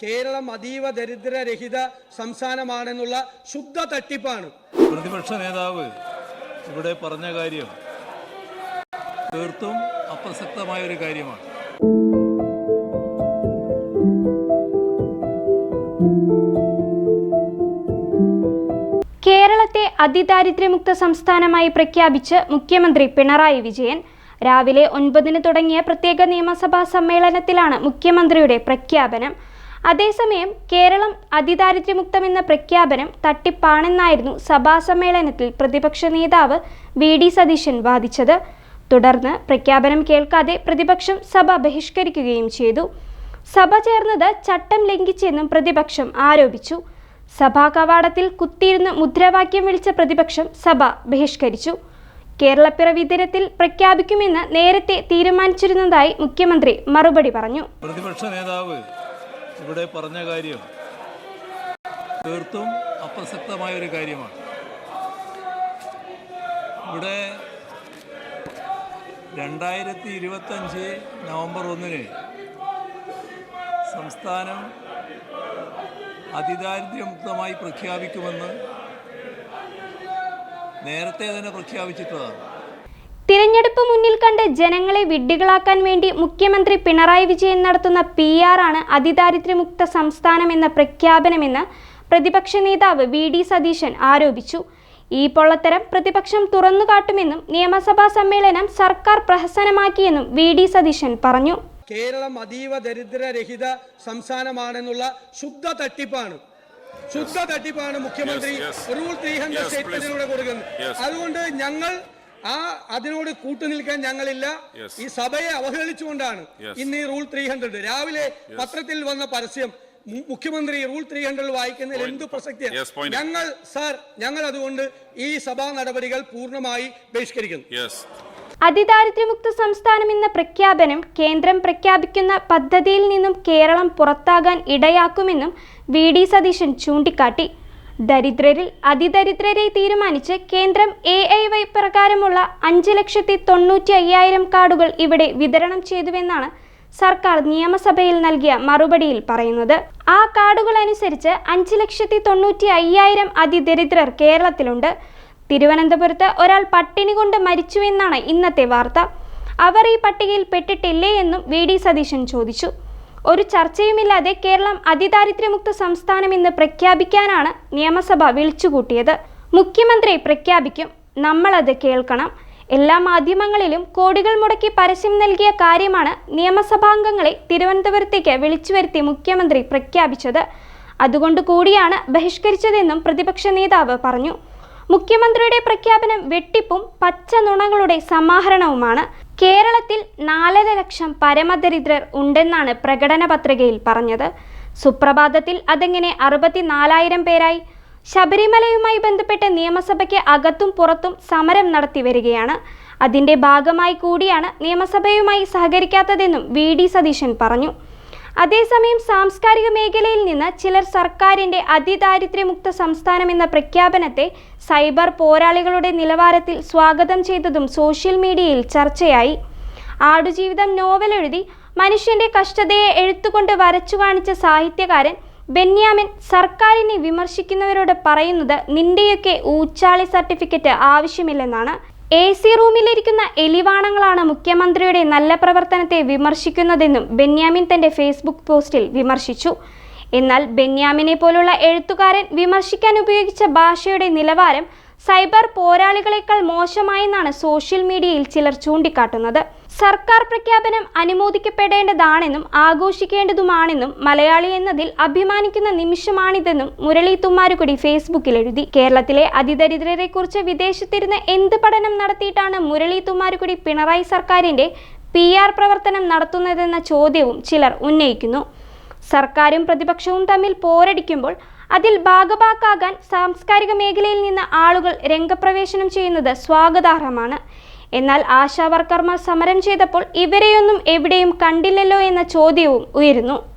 കേരളം അതീവ ദരിദ്രരഹിത സംസ്ഥാനമാണെന്നുള്ള ശുദ്ധ തട്ടിപ്പാണ്. പ്രതിപക്ഷ നേതാവ് ഇവിടെ പറഞ്ഞ കാര്യം തീർത്തും അപ്രസക്തമായ ഒരു കാര്യമാണ്. കേരളത്തെ അതിദാരിദ്ര്യമുക്ത സംസ്ഥാനമായി പ്രഖ്യാപിച്ച് മുഖ്യമന്ത്രി പിണറായി വിജയൻ രാവിലെ ഒൻപതിന് തുടങ്ങിയ പ്രത്യേക നിയമസഭാ സമ്മേളനത്തിലാണ് മുഖ്യമന്ത്രിയുടെ പ്രഖ്യാപനം. അതേസമയം കേരളം അതിദാരിദ്ര്യമുക്തമെന്ന പ്രഖ്യാപനം തട്ടിപ്പാണെന്നായിരുന്നു സഭാ സമ്മേളനത്തിൽ പ്രതിപക്ഷ നേതാവ് വി ഡി സതീശൻ വാദിച്ചത്. തുടർന്ന് പ്രഖ്യാപനം കേൾക്കാതെ പ്രതിപക്ഷം സഭ ബഹിഷ്കരിക്കുകയും ചെയ്തു. സഭ ചേർന്നത് ചട്ടം ലംഘിച്ചെന്നും പ്രതിപക്ഷം ആരോപിച്ചു. സഭാ കവാടത്തിൽ കുത്തിയിരുന്ന് മുദ്രാവാക്യം വിളിച്ച പ്രതിപക്ഷം സഭ ബഹിഷ്കരിച്ചു. കേരളപ്പിറവി ദിനത്തിൽ പ്രഖ്യാപിക്കുമെന്ന് നേരത്തെ തീരുമാനിച്ചിരുന്നതായി മുഖ്യമന്ത്രി മറുപടി പറഞ്ഞു. പ്രതിപക്ഷ നേതാവ് ഇവിടെ പറഞ്ഞ കാര്യം തീർത്തും അപ്രസക്തമായ ഒരു കാര്യമാണ്. ഇവിടെ രണ്ടായിരത്തി ഇരുപത്തഞ്ച് നവംബർ ഒന്നിന് സംസ്ഥാനം അതിദാരിദ്ര്യമുക്തമായി പ്രഖ്യാപിക്കുമെന്ന് നേരത്തെ തന്നെ പ്രഖ്യാപിച്ചിട്ടുള്ളതാണ്. തിരഞ്ഞെടുപ്പ് മുന്നിൽ കണ്ട് ജനങ്ങളെ വിഡ്ഢികളാക്കാൻ വേണ്ടി മുഖ്യമന്ത്രി പിണറായി വിജയൻ നടത്തുന്ന പി ആർ ആണ് അതിദാരിദ്ര്യമുക്ത സംസ്ഥാനം എന്ന പ്രഖ്യാപനമെന്ന് പ്രതിപക്ഷ നേതാവ് വി ഡി സതീശൻ ആരോപിച്ചു. ഈ പൊള്ളത്തരം പ്രതിപക്ഷം തുറന്നുകാട്ടുമെന്നും നിയമസഭാ സമ്മേളനം സർക്കാർ പ്രഹസനമാക്കിയെന്നും വി ഡി സതീശൻ പറഞ്ഞു. കേരളം അതീവ ദരിദ്രരഹിത സംസ്ഥാനമാണെന്നുള്ള ശുദ്ധ തട്ടിപ്പാണ്. ശുദ്ധ തട്ടിപ്പാണ് മുഖ്യമന്ത്രി റൂൾ ത്രീ ഹൺഡ്രഡ് സ്റ്റേറ്റ്മെന്റിലൂടെ കൊടുക്കുന്നത്. അതുകൊണ്ട് ഞങ്ങൾ ആ അതിനോട് കൂട്ടുനിൽക്കാൻ ഞങ്ങളില്ല. ഈ സഭയെ അവഹേളിച്ചുകൊണ്ടാണ് ഇന്ന് ഈ റൂൾ ത്രീ ഹൺഡ്രഡ് രാവിലെ പത്രത്തിൽ വന്ന പരസ്യം മുഖ്യമന്ത്രി റൂൾ ത്രീ ഹൺഡ്രഡ് വായിക്കുന്നതിൽ എന്ത് പ്രസക്തിയാണ് ഞങ്ങൾ സാർ ഞങ്ങൾ അതുകൊണ്ട് ഈ സഭാ നടപടികൾ പൂർണമായി ബഹിഷ്കരിക്കുന്നു. അതിദാരിദ്ര്യമുക്ത സംസ്ഥാനം എന്ന പ്രഖ്യാപനം കേന്ദ്രം പ്രഖ്യാപിക്കുന്ന പദ്ധതിയിൽ നിന്നും കേരളം പുറത്താകാൻ ഇടയാക്കുമെന്നും വി ഡി സതീശൻ ചൂണ്ടിക്കാട്ടി. ദരിദ്രരിൽ അതിദരിദ്രരെ തീരുമാനിച്ച് കേന്ദ്രം എ ഐ വൈ പ്രകാരമുള്ള അഞ്ച് ലക്ഷത്തി തൊണ്ണൂറ്റി അയ്യായിരം കാർഡുകൾ ഇവിടെ വിതരണം ചെയ്തുവെന്നാണ് സർക്കാർ നിയമസഭയിൽ നൽകിയ മറുപടിയിൽ പറയുന്നത്. ആ കാർഡുകൾ അനുസരിച്ച് അഞ്ച് ലക്ഷത്തി തൊണ്ണൂറ്റി അയ്യായിരം അതിദരിദ്രർ കേരളത്തിലുണ്ട്. തിരുവനന്തപുരത്ത് ഒരാൾ പട്ടിണി കൊണ്ട് മരിച്ചുവെന്നാണ് ഇന്നത്തെ വാർത്ത. അവർ ഈ പട്ടികയിൽ പെട്ടിട്ടില്ലേ എന്നും വി ഡി സതീശൻ ചോദിച്ചു. ഒരു ചർച്ചയുമില്ലാതെ കേരളം അതിദാരിദ്ര്യമുക്ത സംസ്ഥാനമെന്ന് പ്രഖ്യാപിക്കാനാണ് നിയമസഭ വിളിച്ചുകൂട്ടിയത്. മുഖ്യമന്ത്രി പ്രഖ്യാപിക്കും നമ്മളത് കേൾക്കണം. എല്ലാ മാധ്യമങ്ങളിലും കോടികൾ മുടക്കി പരസ്യം നൽകിയ കാര്യമാണ് നിയമസഭാംഗങ്ങളെ തിരുവനന്തപുരത്തേക്ക് വിളിച്ചു വരുത്തി മുഖ്യമന്ത്രി പ്രഖ്യാപിച്ചത്. അതുകൊണ്ട് കൂടിയാണ് ബഹിഷ്കരിച്ചതെന്നും പ്രതിപക്ഷ നേതാവ് പറഞ്ഞു. മുഖ്യമന്ത്രിയുടെ പ്രഖ്യാപനം വെട്ടിപ്പും പച്ച നുണകളുടെ സമാഹരണവുമാണ്. കേരളത്തിൽ നാലര ലക്ഷം പരമദരിദ്രർ ഉണ്ടെന്നാണ് പ്രകടന പത്രികയിൽ പറഞ്ഞത്. സുപ്രഭാതത്തിൽ അതെങ്ങനെ അറുപത്തിനാലായിരം പേരായി ശബരിമലയുമായി ബന്ധപ്പെട്ട് നിയമസഭയ്ക്ക് അകത്തും പുറത്തും സമരം നടത്തി വരികയാണ്. അതിന്റെ ഭാഗമായി കൂടിയാണ് നിയമസഭയുമായി സഹകരിക്കാത്തതെന്നും വി ഡി സതീശൻ പറഞ്ഞു. അതേസമയം സാംസ്കാരിക മേഖലയിൽ നിന്ന് ചിലർ സർക്കാരിന്റെ അതിദാരിദ്ര്യമുക്ത സംസ്ഥാനം എന്ന പ്രഖ്യാപനത്തെ സൈബർ പോരാളികളുടെ നിലവാരത്തിൽ സ്വാഗതം ചെയ്തതും സോഷ്യൽ മീഡിയയിൽ ചർച്ചയായി. ആടുജീവിതം നോവൽ എഴുതി മനുഷ്യന്റെ കഷ്ടതയെ എഴുത്തുകൊണ്ട് വരച്ചു കാണിച്ച സാഹിത്യകാരൻ ബെന്യാമിൻ സർക്കാരിനെ വിമർശിക്കുന്നവരോട് പറയുന്നത് നിന്റെയൊക്കെ ഊച്ചാളി സർട്ടിഫിക്കറ്റ് ആവശ്യമില്ലെന്നാണ്. എ സി റൂമിലിരിക്കുന്ന എലിവാണങ്ങളാണ് മുഖ്യമന്ത്രിയുടെ നല്ല പ്രവർത്തനത്തെ വിമർശിക്കുന്നതെന്നും ബെന്യാമിൻ തന്റെ ഫേസ്ബുക്ക് പോസ്റ്റിൽ വിമർശിച്ചു. എന്നാൽ ബെന്യാമിനെ പോലുള്ള എഴുത്തുകാരൻ വിമർശിക്കാൻ ഉപയോഗിച്ച ഭാഷയുടെ നിലവാരം സൈബർ പോരാളികളെക്കാൾ മോശമായെന്നാണ് സോഷ്യൽ മീഡിയയിൽ ചിലർ ചൂണ്ടിക്കാട്ടുന്നത്. സർക്കാർ പ്രഖ്യാപനം അനുമോദിക്കപ്പെടേണ്ടതാണെന്നും ആഘോഷിക്കേണ്ടതുമാണെന്നും മലയാളി എന്നതിൽ അഭിമാനിക്കുന്ന നിമിഷമാണിതെന്നും മുരളി തുമ്മാരുകുടി ഫേസ്ബുക്കിൽ എഴുതി. കേരളത്തിലെ അതിദരിദ്രരെക്കുറിച്ച് വിദേശത്തിരുന്ന് എന്ത് പഠനം നടത്തിയിട്ടാണ് മുരളി തുമ്മാരുകുടി പിണറായി സർക്കാരിന്റെ പി ആർ പ്രവർത്തനം നടത്തുന്നതെന്ന ചോദ്യവും ചിലർ ഉന്നയിക്കുന്നു. സർക്കാരും പ്രതിപക്ഷവും തമ്മിൽ പോരടിക്കുമ്പോൾ അതിൽ ഭാഗഭാക്കാകാൻ സാംസ്കാരിക മേഖലയിൽ നിന്ന് ആളുകൾ രംഗപ്രവേശനം ചെയ്യുന്നത് സ്വാഗതാർഹമാണ്. എന്നാൽ ആശാവർക്കർമാർ സമരം ചെയ്തപ്പോൾ ഇവരെയൊന്നും എവിടെയും കണ്ടില്ലല്ലോ എന്ന ചോദ്യവും ഉയരുന്നു.